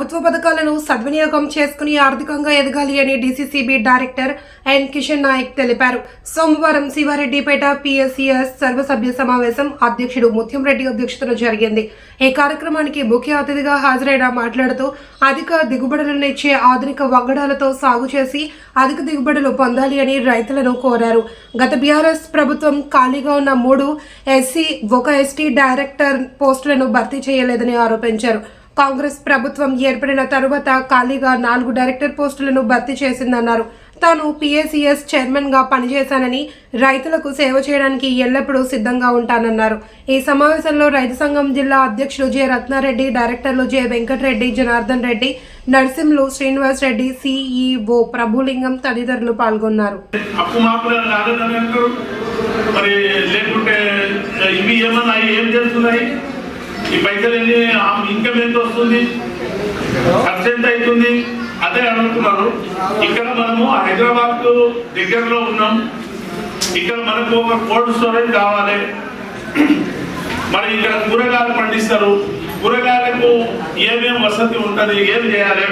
ప్రభుత్వ పథకాలను సద్వినియోగం చేసుకుని ఆర్థికంగా ఎదగాలి అని DCCB director N Kishan Naik తెలిపారు. సోమవారం శివారెడ్డిపేట పిఎస్సిఎస్ సర్వసభ్య సమావేశం అధ్యక్షుడు ముత్యంరెడ్డి అధ్యక్షతన జరిగింది. ఈ కార్యక్రమానికి ముఖ్య అతిథిగా హాజరైన మాట్లాడుతూ అధిక దిగుబడులను ఇచ్చే ఆధునిక వంగడాలతో సాగు చేసి అధిక దిగుబడులు పొందాలి అని రైతులను కోరారు. గత బీఆర్ఎస్ ప్రభుత్వం ఖాళీగా ఉన్న మూడు ఎస్సీ ఒక ఎస్టీ డైరెక్టర్ పోస్టులను భర్తీ చేయలేదని ఆరోపించారు. కాంగ్రెస్ ప్రభుత్వం ఏర్పడిన తరువాత ఖాళీగా నాలుగు డైరెక్టర్ పోస్టులను భర్తీ చేసిందన్నారు. తాను పిఎస్సిఎస్ చైర్మన్గా పనిచేశానని రైతులకు సేవ చేయడానికి ఎల్లప్పుడూ సిద్ధంగా ఉంటానన్నారు. ఈ సమావేశంలో రైతు సంఘం జిల్లా అధ్యక్షులు J Ratna Reddy directors J Venkata Reddy Janardhan Reddy Narsimlu Srinivas Reddy CEO Prabhulingam తదితరులు పాల్గొన్నారు. మరి లేకుంటే ఇవి ఏమన్నా ఏం చేస్తున్నాయి? ఈ పైసలు ఎన్ని? ఇన్కమ్ ఎంత వస్తుంది? ఖర్చు ఎంత అవుతుంది? అదే అడుగుతున్నారు. ఇక్కడ మనము హైదరాబాద్ దగ్గరలో ఉన్నాం. ఇక్కడ మనకు ఒక కోల్డ్ స్టోరేజ్ కావాలి. మరి ఇక్కడ కూరగాయలు పండిస్తారు. కూరగాయలకు ఏమేం వసతి ఉంటుంది? ఏం చేయాలి?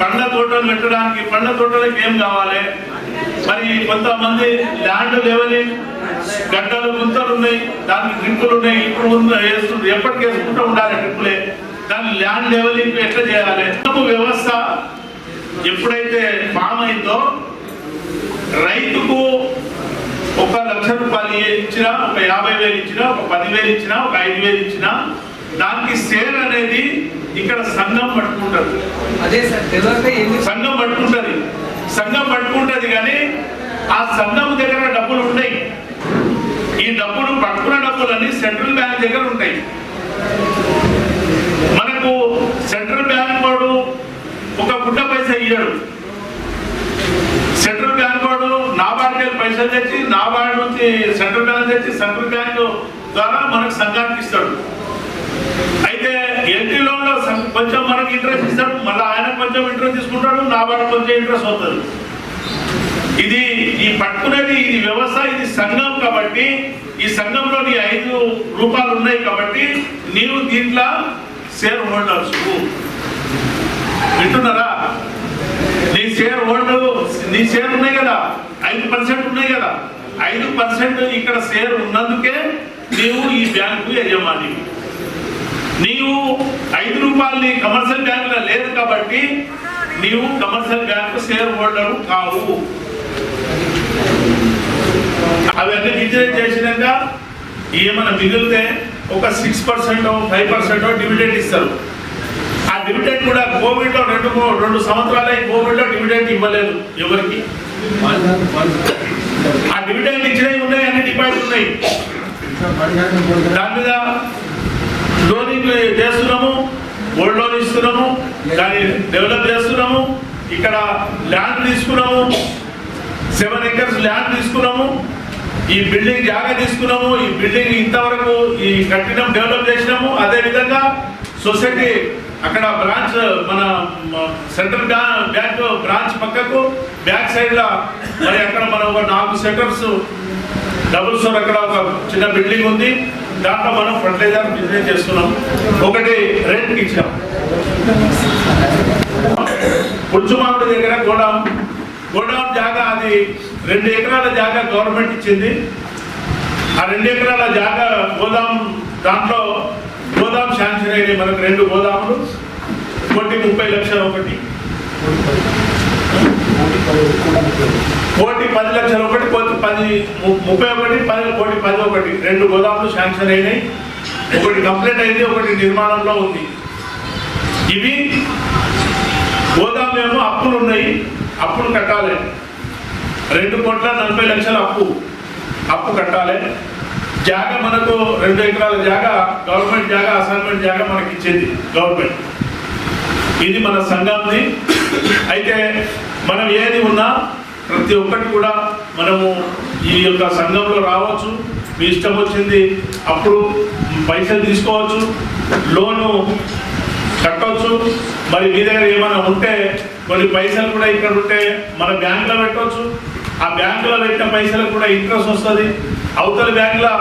పండ్ల తోటలు పెట్టడానికి పండ్ల తోటలకు ఏం కావాలి? మరి కొంతమంది ల్యాండ్ లేవని గడ్డలు గుంతలు ఉన్నాయి దానికి డ్రిప్పులు ఉన్నాయి ఇప్పుడు వేస్తుంది ఎప్పటికి వేసుకుంటూ ఉండాలి డ్రిప్పులే దాని ల్యాండ్ లెవెలింగ్ ఎట్లా చేయాలి? వ్యవస్థ ఎప్పుడైతే ఫామ్ అయిందో రైతుకు ఒక లక్ష రూపాయలు ఇచ్చినా ఒక యాభై వేలు ఇచ్చినా ఒక పదివేలు ఇచ్చినా ఒక ఐదు వేలు ఇచ్చినా దానికి సేల్ అనేది ఇక్కడ సంఘం పట్టుకుంటారు సంఘం పట్టుకుంటది. సంఘం పట్టుకుంటది కానీ ఆ సంఘం దగ్గర డబ్బులు ఉంటాయి ఈ డబ్బులు పట్టుకున్న డబ్బులన్నీ సెంట్రల్ బ్యాంక్ దగ్గర ఉంటాయి. మనకు సెంట్రల్ బ్యాంక్ వాడు ఒక గుడ్డ పైసా ఇయ్యాడు. సెంట్రల్ బ్యాంక్ వాడు నాబార్డ్కి దగ్గర పైసలు తెచ్చి నాబార్డ్ నుంచి సెంట్రల్ బ్యాంక్ తెచ్చి సెంట్రల్ బ్యాంక్ ద్వారా మనకు సంఘానికి ఇస్తాడు. అయితే ఎల్టీ లోన్లో సం- కొంచెం మనకి ఇంట్రెస్ట్ ఇస్తాడు మళ్ళీ ఆయన కొంచెం ఇంట్రెస్ట్ తీసుకుంటాడు నాబార్డు కొంచెం ఇంట్రెస్ట్ అవుతుంది. ఇది ఈ పట్టుకునేది ఇది వ్యవస్థ ఇది సంఘం కాబట్టి ఈ సంఘంలో నీ ఐదు రూపాయలు ఉన్నాయి కాబట్టి నీవు దీంట్లో షేర్ హోల్డర్స్ వింటున్నారా? నీ షేర్ హోల్డర్ నీ షేర్ ఉన్నాయి కదా ఐదు పర్సెంట్ ఉన్నాయి కదా. ఐదు పర్సెంట్ ఇక్కడ షేర్ ఉన్నందుకే నీవు ఈ బ్యాంకు యజమాని. నీవు ఐదు రూపాయలని కమర్షియల్ బ్యాంకులో లేదు కాబట్టి నీవు కమర్షియల్ బ్యాంకు షేర్ హోల్డర్ కావు. అవన్నీ డిజైన్ చేసినాక ఏమైనా మిగిలితే ఒక six percent five percent dividend ఇస్తారు. ఆ డివిడెంట్ కూడా కోవిడ్లో రెండు రెండు సంవత్సరాలే కోవిడ్లో డివిడెంట్ ఇవ్వలేదు ఎవరికి? ఆ డివిడెంట్ ఇచ్చినవి ఉన్నాయి అన్ని డిపాజిట్ ఉన్నాయి. దాని మీద లోనింగ్ చేస్తున్నాము గోల్డ్ లోన్ ఇస్తున్నాము దాన్ని డెవలప్ చేస్తున్నాము ఇక్కడ ల్యాండ్ తీసుకున్నాము సెవెన్ ఎకర్స్ ల్యాండ్ తీసుకున్నాము. ఈ బిల్డింగ్ జాగా తీసుకున్నాము. ఈ బిల్డింగ్ ఇంతవరకు ఈ కట్టినం డెవలప్ చేసినాము. అదే విధంగా సొసైటీ అక్కడ బ్రాంచ్ మన సెంట్రల్ బ్యాంక్ బ్రాంచ్ పక్కకు బ్యాక్ సైడ్లో మరి అక్కడ మనం ఒక నాలుగు సెంటర్స్ డబుల్ స్టోర్ అక్కడ ఒక చిన్న బిల్డింగ్ ఉంది. దాంట్లో మనం ఫర్టిలైజర్ బిజినెస్ చేస్తున్నాం ఒకటి రెంట్కి ఇచ్చాం పుచ్చుమామిడి దగ్గర గోడౌన్ గోడౌన్ జాగా అది రెండు ఎకరాల జాగా గవర్నమెంట్ ఇచ్చింది. ఆ రెండు ఎకరాల జాగా గోదాం దాంట్లో గోదాం శాంక్షన్ అయినాయి. మనకు రెండు గోదాములు కోటి ముప్పై లక్షలు ఒకటి. కోటి పది లక్షలు ఒకటి కోటి పది ము- ముప్పై ఒకటి పది కోటి పది ఒకటి. రెండు గోదాములు శాంక్షన్ అయినాయి. ఒకటి కంప్లీట్ అయింది ఒకటి నిర్మాణంలో ఉంది. ఇవి గోదాం ఏమో అప్పులు ఉన్నాయి. అప్పులు కట్టాలి. రెండు కోట్ల నలభై లక్షల అప్పు. అప్పు కట్టాలి. జాగా మనకు రెండు ఎకరాల జాగా గవర్నమెంట్ జాగా అసైన్మెంట్ జాగా మనకి ఇచ్చింది గవర్నమెంట్. ఇది మన సంఘంది అయితే మనం ఏది ఉన్నా ప్రతి ఒక్కటి కూడా మనము ఈ యొక్క సంఘంలో రావచ్చు. మీ ఇష్టం వచ్చింది అప్పుడు పైసలు తీసుకోవచ్చు. లోను కట్టవచ్చు మరి మీ దగ్గర ఏమైనా ఉంటే కొన్ని పైసలు కూడా ఇక్కడ ఉంటే మన బ్యాంకులో పెట్టవచ్చు. ఆ బ్యాంకులో పెట్టిన పైసలకు కూడా ఇంట్రెస్ట్ వస్తుంది. అవతల బ్యాంకులో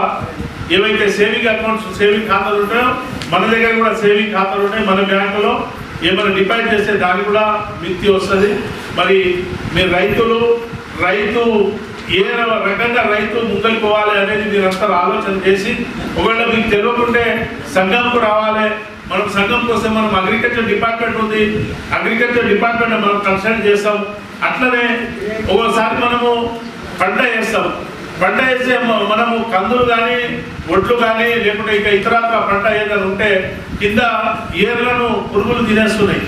ఏవైతే సేవింగ్ అకౌంట్స్ సేవింగ్ ఖాతాలు ఉంటాయో మన దగ్గర కూడా సేవింగ్ ఖాతాలు ఉంటాయి. మన బ్యాంకులో ఏమైనా డిపాజిట్ చేస్తే దానికి కూడా మిత్తి వస్తుంది. మరి మీరు రైతులు రైతు ఏ రకంగా రైతు ముందరికి పోవాలి అనేది మీరంతా ఆలోచన చేసి ఒకవేళ మీకు తెలియకుంటే సంఘంకు రావాలి మనం సంఘం కోసం మనం అగ్రికల్చర్ డిపార్ట్మెంట్ ఉంది. అగ్రికల్చర్ డిపార్ట్మెంట్ మనం కన్సల్ట్ చేస్తాం. అట్లనే ఒక్కోసారి మనము పంట వేస్తాం. పంట వేస్తే మనము కందులు కానీ ఒడ్లు కానీ లేకుంటే ఇక ఇతరత్ర పంట ఏదైనా ఉంటే కింద ఏర్లను పురుగులు తినేస్తున్నాయి.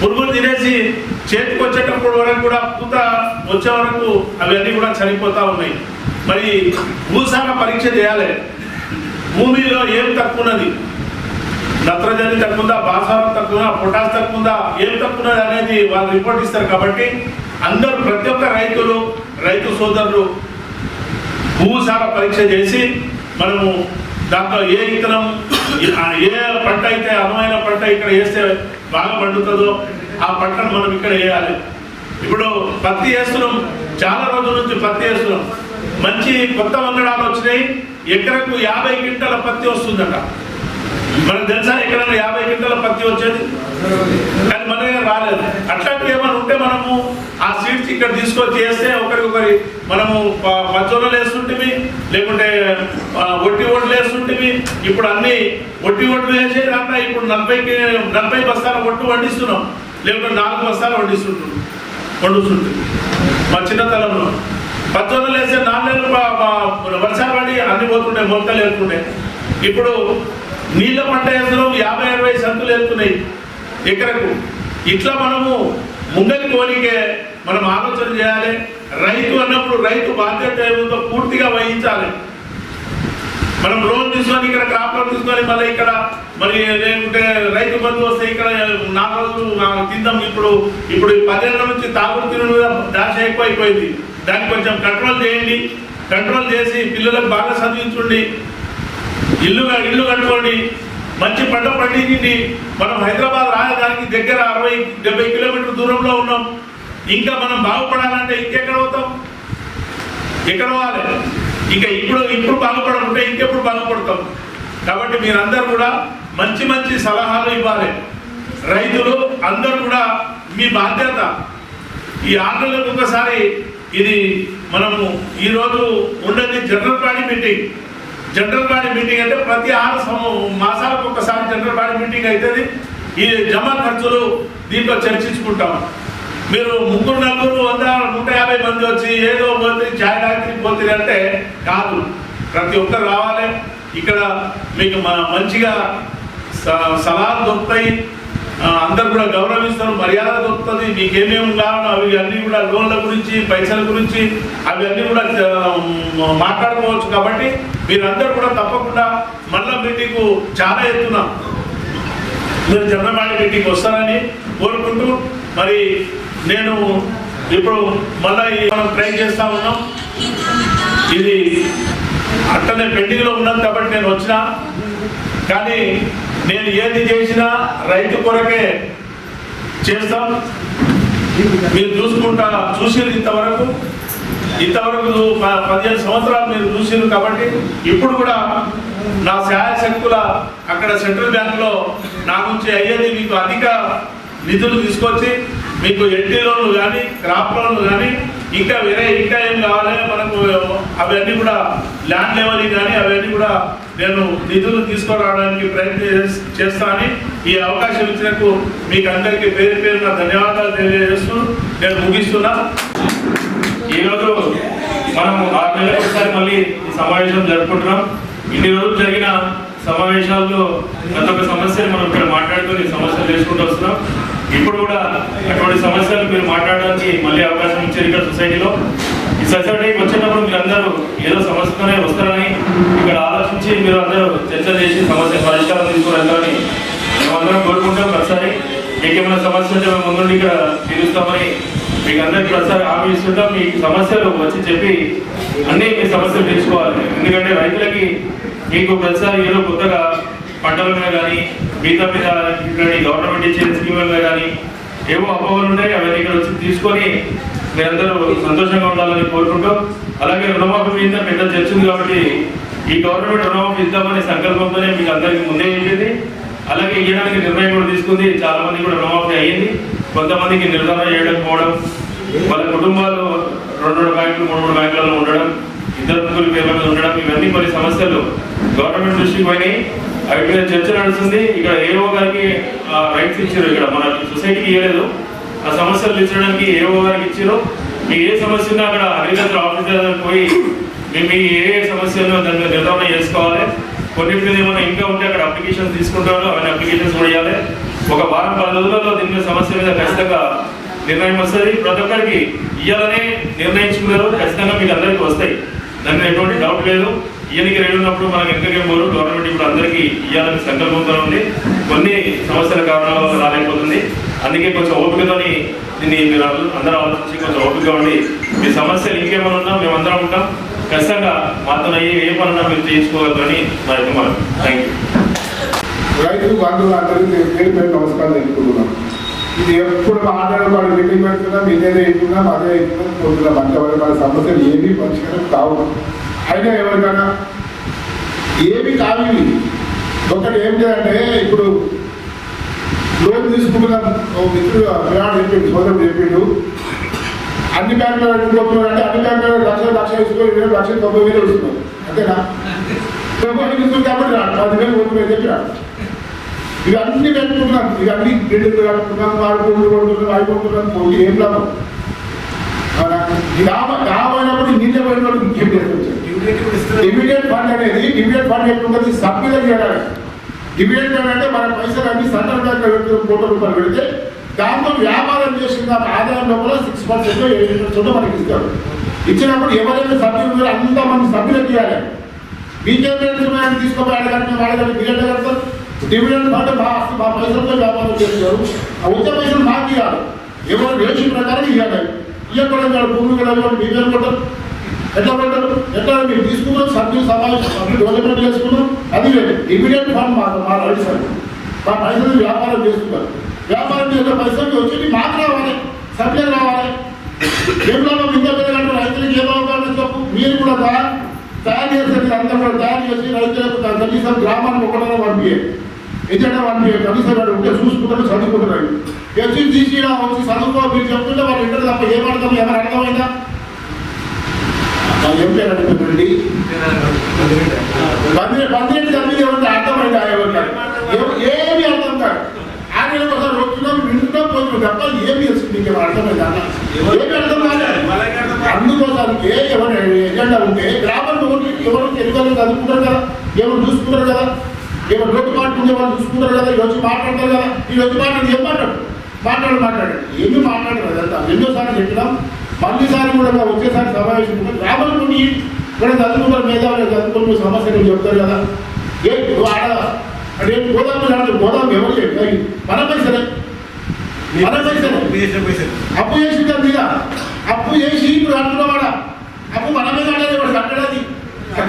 పురుగులు తినేసి చేతికి వచ్చేటప్పుడు వరకు కూడా పూత వచ్చే వరకు అవన్నీ కూడా చనిపోతూ ఉన్నాయి. మరి భూసార పరీక్ష చేయాలి. భూమిలో ఏం తక్కువ ఉన్నది? నత్రజని తక్కువ భాస్వరం తక్కువ పొటాస్ తక్కువ ఏం తక్కువ అనేది వాళ్ళు రిపోర్ట్ ఇస్తారు కాబట్టి అందరూ ప్రతి ఒక్క రైతులు రైతు సోదరులు భూసార పరీక్ష చేసి మనము దాంట్లో ఏ ఇతనం ఏ పంట అయితే అనువైన పంట ఇక్కడ వేస్తే బాగా పండుతుందో ఆ పంటను మనం ఇక్కడ వేయాలి. ఇప్పుడు పత్తి వేస్తున్నాం చాలా రోజుల నుంచి పత్తి వేస్తున్నాం. మంచి కొత్త వంగడాలు వచ్చినాయి ఎకరకు యాభై క్వింటాల పత్తి వస్తుందట. మనకు తెలుసా ఎక్కడైనా యాభై క్వింటాల పత్తి వచ్చేది? కానీ మన దగ్గర రాలేదు. అట్లాంటివి ఏమైనా ఉంటే మనము ఆ సీడ్స్ ఇక్కడ తీసుకొచ్చి వేస్తే ఒకరికొకరి మనము పచ్చళ్ళు వేస్తుంటివి లేకుంటే ఒట్టి ఓట్లు వేస్తుంటివి ఇప్పుడు అన్ని ఒట్టి ఓట్లు వేసే దాంట్లో ఇప్పుడు నలభైకి నలభై బస్తాల ఒట్టు వండిస్తున్నాం. లేకుంటే నాలుగు బస్తాలు వండిస్తుంటున్నాం. వండుతుంటుంది మా చిన్నతనంలో. పచ్చళ్ళు వేస్తే నాలుగేళ్ళు వర్షాలు పడి అన్ని పోతుండే మొక్కలు వెళ్తుండే ఇప్పుడు నీళ్ళ పంట వేస్తున్నాం యాభై అరవై సంతులు వెళ్తున్నాయి ఎకరకు. ఇట్లా మనము ముందరి కోరికే మనం ఆలోచన చేయాలి. రైతు అన్నప్పుడు రైతు బాధ్యత ఏమిటో పూర్తిగా వహించాలి. మనం లోన్ తీసుకొని ఇక్కడ క్రాప్ లోన్ తీసుకొని మళ్ళీ ఇక్కడ మరి లేకుంటే రైతు బంధు వస్తే ఇక్కడ నాలుగు రోజులు నాకు తిందాం ఇప్పుడు. ఇప్పుడు ఈ నుంచి తాగుడు తినడం మీద దాశ ఎక్కువ అయిపోయింది దాన్ని కొంచెం కంట్రోల్ చేయండి. కంట్రోల్ చేసి పిల్లలకు బాగా చదివించండి ఇల్లు ఇల్లు కట్టుకోండి. మంచి పంట పండించింది మనం హైదరాబాద్ రాజధానికి దగ్గర అరవై డెబ్బై కిలోమీటర్ దూరంలో ఉన్నాం. ఇంకా మనం బాగుపడాలంటే ఇంకెక్కడ పోతాం? ఎక్కడ పోవాలి? ఇంకా ఇప్పుడు ఇప్పుడు బాగుపడకుంటే ఇంకెప్పుడు బాగుపడతాం? కాబట్టి మీరందరూ కూడా మంచి మంచి సలహాలు ఇవ్వాలి. రైతులు అందరూ కూడా మీ బాధ్యత. ఈ ఆరు ఒకసారి ఇది మనము ఈరోజు ఉండేది general body meeting. General body meeting అంటే ప్రతి ఆరు సం- మాసాలకు ఒకసారి జనరల్ బాడీ మీటింగ్ అవుతుంది ఈ జమా ఖర్చులు దీంట్లో చర్చించుకుంటాం. మీరు ముగ్గురు నలుగురు వంద నూట యాభై మంది వచ్చి ఏదో పోతే ఛాయ్ పోతుంది అంటే కాదు. ప్రతి ఒక్కరు రావాలి. ఇక్కడ మీకు మంచిగా స- సలహాలు దొరుకుతాయి. అందరు కూడా గౌరవిస్తారు మర్యాద దొరుకుతుంది మీకేమేమి ఏమేమి కావాలో అవి అన్నీ కూడా లోన్ల గురించి పైసల గురించి అవి అన్నీ కూడా మాట్లాడుకోవచ్చు కాబట్టి మీరందరూ కూడా తప్పకుండా మళ్ళా మీటింగ్ చాలా ఎత్తున్నాం మీరు చంద్రబాబు మీటింగ్ వస్తారని కోరుకుంటూ మరి నేను ఇప్పుడు మళ్ళీ మనం ట్రై చేస్తా ఉన్నాం. ఇది అట్టనే పెండింగ్లో ఉన్నాం కాబట్టి నేను వచ్చిన. కానీ నేను ఏది చేసినా రైతు కొరకే చేస్తాం. మీరు చూసుకుంటా చూసిరు ఇంతవరకు. ఇంతవరకు పదిహేను సంవత్సరాలు మీరు చూసిరు కాబట్టి ఇప్పుడు కూడా నా సహాయ శక్తుల అక్కడ సెంట్రల్ బ్యాంక్లో నా నుంచి అయ్యేది మీకు అధిక నిధులు తీసుకొచ్చి మీకు ఎడ్డీ లోన్లు కానీ క్రాప్ లోన్లు కానీ ఇంకా వేరే ఇంకా ఏం కావాలి మనకు అవన్నీ కూడా ల్యాండ్ లెవెల్ కానీ అవన్నీ కూడా నేను నిధులు తీసుకురావడానికి ప్రయత్నం చేస్తానని ఈ అవకాశం ఇచ్చినందుకు మీకు అందరికీ పేరు పేరున ధన్యవాదాలు తెలియజేస్తూ నేను ముగిస్తున్నా. ఈరోజు మనం ఆరు నెలలకు ఒకసారి మళ్ళీ సమావేశం జరుపుకుంటున్నాం. ఇన్ని రోజులు జరిగిన సమావేశాల్లో ప్రతి ఒక్క సమస్యను మనం ఇక్కడ మాట్లాడుకొని సమస్యలు చేసుకుంటూ వస్తున్నాం. ఇప్పుడు కూడా అటువంటి సమస్యలు మీరు మాట్లాడడానికి మళ్ళీ అవకాశం ఇచ్చారు ఇక్కడ సొసైటీలో. ఈ సొసైటీకి వచ్చినప్పుడు మీరు అందరూ ఏదో సమస్యతోనే వస్తారని ఇక్కడ మీరు అందరూ చర్చ చేసి సమస్య పరిష్కారం తీసుకుని మేమందరం కోరుకుంటాం. ప్రతిసారి మీకు ఏమైనా సమస్య ఉంటే మేము ముందుండి ఇక్కడ తీరుస్తామని మీకు అందరికి ప్రతిసారి హామీ ఇస్తుంటాం. మీ సమస్యలు వచ్చి చెప్పి అన్నీ మీ సమస్యలు తెలుసుకోవాలి. ఎందుకంటే రైతులకి మీకు ప్రతిసారి ఏదో కొత్తగా పంటల మీద కానీ మిగతా మీద ఇక్కడ గవర్నమెంట్ ఇచ్చే స్కీముల మీద కానీ ఏవో అపోహలు ఉన్నాయి అవన్నీ ఇక్కడ వచ్చి తీసుకొని మీరందరూ సంతోషంగా ఉండాలని కోరుకుంటూ. అలాగే రుణమాఫీ మీద పెద్ద చర్చ ఉంది కాబట్టి ఈ గవర్నమెంట్ రుణమాఫీ ఇద్దామనే సంకల్పంతోనే మీకు అందరికీ ముందే చెప్పింది. అలాగే ఇవ్వడానికి నిర్ణయం కూడా తీసుకుంది. చాలా మంది కూడా రుణమాఫీ అయ్యింది. కొంతమందికి నిర్ధారణ చేయకపోవడం వాళ్ళ కుటుంబాలు రెండు రెండు బ్యాంకులు మూడు మూడు బ్యాంకులలో ఉండడం ఇద్దరు ముగ్గురు పేర్ల మీద ఉండడం ఇవన్నీ కొన్ని సమస్యలు గవర్నమెంట్ దృష్టికి పోయినాయి. వాటి మీద చర్చ నడుస్తుంది. ఇక్కడ ఏఓ గారికి రైట్స్ ఇచ్చారు ఇక్కడ. మన సొసైటీకి ఇవ్వలేదు ఆ సమస్యలు తీర్చడానికి ఏఓ గారికి ఇచ్చారు. మీకు ఏ సమస్య ఉన్నా అక్కడ అగ్రికల్చర్ ఆఫీసర్ పోయి మేము మీ ఏ ఏ సమస్యలను దాని కూడా చేసుకోవాలి. కొన్నింటి ఏమైనా ఇంకా ఉంటే అక్కడ అప్లికేషన్స్ తీసుకుంటారు అవన్నీ అప్లికేషన్స్ కూడా ఇవ్వాలి. ఒక వారం పది రోజులలో దీని మీద సమస్య మీద ఖచ్చితంగా నిర్ణయం వస్తుంది. ప్రతి ఒక్కరికి ఇవ్వాలని నిర్ణయించుకున్నారు. ఖచ్చితంగా మీకు అందరికీ వస్తాయి. దాని మీద ఎటువంటి డౌట్ లేదు. ఈయనకి రెడీ ఉన్నప్పుడు మనకి ఎక్కడికి పోరు గవర్నమెంట్ ఇప్పుడు అందరికీ ఇవ్వాలని సంకల్పంతో ఉంది. కొన్ని సమస్యల కారణాల వల్ల రాలేకపోతుంది. అందుకే కొంచెం ఓపికతోని దీన్ని మీరు అందరూ ఆలోచించి కొంచెం ఓపిక ఉండి మీ సమస్యలు ఇంకేమైనా ఉన్నా మేము అందరం ఉంటాం. ఖచ్చితంగా మాతో అయ్యి ఏ పనున్నా మీరు చేయించుకోగలరని మా యొక్క థ్యాంక్ యూ రైతు బంధువులు అందరికీ పేరు పేరు నమస్కారం తెలుపుతున్నాం ఇది ఎప్పుడు మాట్లాడబడి మీటింగ్ పెడుతున్నాం ఇదేదో ఇస్తున్నాం అదే ఇస్తున్నాం పోతున్నాం. అంతవరకు మన సమస్యలు ఏమీ పరిష్కారం కావు. అయినా ఎవరికైనా ఏమి కావు ఇవి. ఒకటి ఏం చేయాలంటే ఇప్పుడు లోన్ తీసుకుంటున్నాం. ఓ మిత్రుడు పిల్లాడు చెప్పిండు సోదరుడు చెప్పిండు. అన్ని బ్యాంకులు అడుగుతున్నారు అంటే అన్ని బ్యాంకులు లక్ష లక్ష ఇస్తున్నారు ఇరవై లక్ష తొంభై వేలు ఇస్తున్నారు అంతేనా? తొంభై వేలు ఇస్తుంది కాబట్టి రాడు పది వేలు ముప్పై వేలు చెప్పి రాడు ఇవన్నీ పెట్టుకున్నాం ఇవన్నీ బిల్డింగ్ కట్టుకున్నాం వాడుకుంటూ కొడుతున్నాం. అయిపోతున్నాం ఏం లాభం? అవునా? ఈ లాభం లాభమైనప్పుడు నీళ్ళ పోయినప్పుడు ఇంకేం చేసుకొచ్చారు డివిడెంట్ ఫండ్ అనేది డివిడెంట్ ఫండ్ ఎట్లుంటుంది సభ్యులకు చేయాలి. డివిడెంట్ ఫండ్ అంటే మన పైసలు అన్ని సెంట్రల్ బ్యాంక్ పెడుతున్న కోట్ల రూపాయలు పెడితే దాంతో వ్యాపారం చేసిన దాని ఆదాయం లోపల సిక్స్ పర్సెంట్ ఎయిట్ పర్సెంట్ మనకి ఇస్తారు. ఇచ్చినప్పుడు ఎవరైనా సభ్యులు ఉన్నారో అంత మంది సభ్యులకు ఇవ్వాలి. బీజేపీ తీసుకోవాలి కానీ వాళ్ళ దగ్గర బిల్లెట్ కడతారు డివిడెండ్ ఫండ్ మా మా పైసలతో వ్యాపారం చేస్తారు. ఆ వచ్చే పైసలు మాకు ఇవ్వాలి. ఎవరు రేషన్ ప్రకారం ఇవ్వాలి. ఇవ్వకూడదు కాదు భూమి కూడా మీ కొట్టరు ఎట్లా పెట్టరు? ఎట్లా మీరు తీసుకున్నాం సభ్యులు సమావేశం సభ్యులు డెవలప్మెంట్ చేసుకున్నాం అది లేదు. డివిడెంట్ ఫండ్ మా మా రైట్ సార్ మా పైసలు వ్యాపారం చేస్తున్నారు. వ్యాపారం చేసే పైసలు వచ్చి మాకు రావాలి సభ్యులు రావాలి. ఏం లాభం ఇంత పెద్దగంటే రైతులకు ఏ లాభం చెప్పు. మీరు కూడా తయా- తయారు చేసేది అంతా కూడా తయారు చేసి రైతులకు కనీసం గ్రామానికి ఒకటో పంపియే ఎక్కడ పంపియే కనీసం వాడు ఉంటే చూసుకుంటారు చదువుకుంటున్నారు వచ్చి తీసి వచ్చి చదువుకో మీరు చెప్తుంటే వాళ్ళు ఇంటర్ తప్ప ఏం అర్థం ఏమైనా అర్థమైందా? ఏం పేరు అడుగుతుందండి పదిహేను తొమ్మిది ఏమంటే అర్థమైందా? ఎవరికారు ఏమి అర్థం కాదు. ఆయన ఒకసారి వస్తున్నాం వింటున్నాం పోతున్నాం తప్ప ఏమి మీకు ఏమైనా అర్థమైందా? ఏమి అర్థం కాలేదు అందుకోసానికి ఎవరు ఎజెండా ఉంటే గ్రామంలో ఎవరు ఎవరు తెలుగు చదువుకుంటారు కదా ఎవరు చూసుకుంటారు కదా ఎవరు రోడ్డు పాటు ఉండే వాళ్ళు చూసుకుంటారు కదా ఈ వచ్చి మాట్లాడతారు కదా ఈ వచ్చి మాట్లాడి ఏం మాట్లాడు? మాట్లాడు మాట్లాడు. ఏమీ మాట్లాడరు అదంతా. ఎన్నోసార్లు చెప్పినాం. మళ్ళీసారి కూడా వచ్చేసారి సమావేశం ఉంటుంది గ్రామంలో కొన్ని ఇక్కడ చదువుకుంటారు మేధావులు చదువుకుని మీ సమస్యలు చెప్తారు కదా. ఏ నువ్వు ఆడ అంటే గోదాము దాంట్లో గోదాము ఎవరు చెప్పారు మన పైసలే మన పైసలే అప్పు చేసి మీద. అప్పు చేసి ఇప్పుడు అంటున్నవాడా అప్పు మన మీద కట్టాలి వాడు కట్టడానికి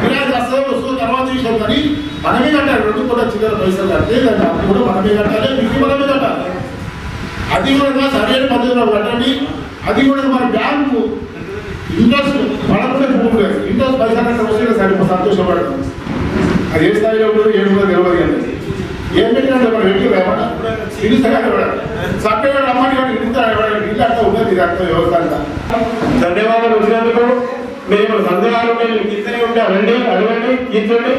ఫిర్యాదు వస్తుంది వస్తుంది తర్వాత విషయం కానీ మనమే కట్టాలి. రెండు కూడా చిల్లర పైసలు కట్టే దాన్ని అప్పు కూడా మనమే కట్టాలి మిగిలి మనమే కట్టాలి. అది కూడా సరైన పద్ధతిలో కట్టండి. అది కూడా మన బ్యాంకు ఇంట్రెస్ట్ పడకుండా ఇంట్రెస్ట్ పైసలు అంటే వస్తే సరిపో సంతోషపడతాం. అది ఏ స్థాయిలో కూడా ఏడు కూడా తెలియదు కానీ. ఏం పెట్టినట్టు మనం ఏమన్నా ఇల్లుస్తాగా సభ్యులు రమ్మని కానీ ఇల్లు ఉన్నది ఇది వ్యవస్థ ధన్యవాదాలు వచ్చినందుకు. మేము సందేహాలు మేము కిందనే ఉంటే రండి అడగండి కూర్చోండి.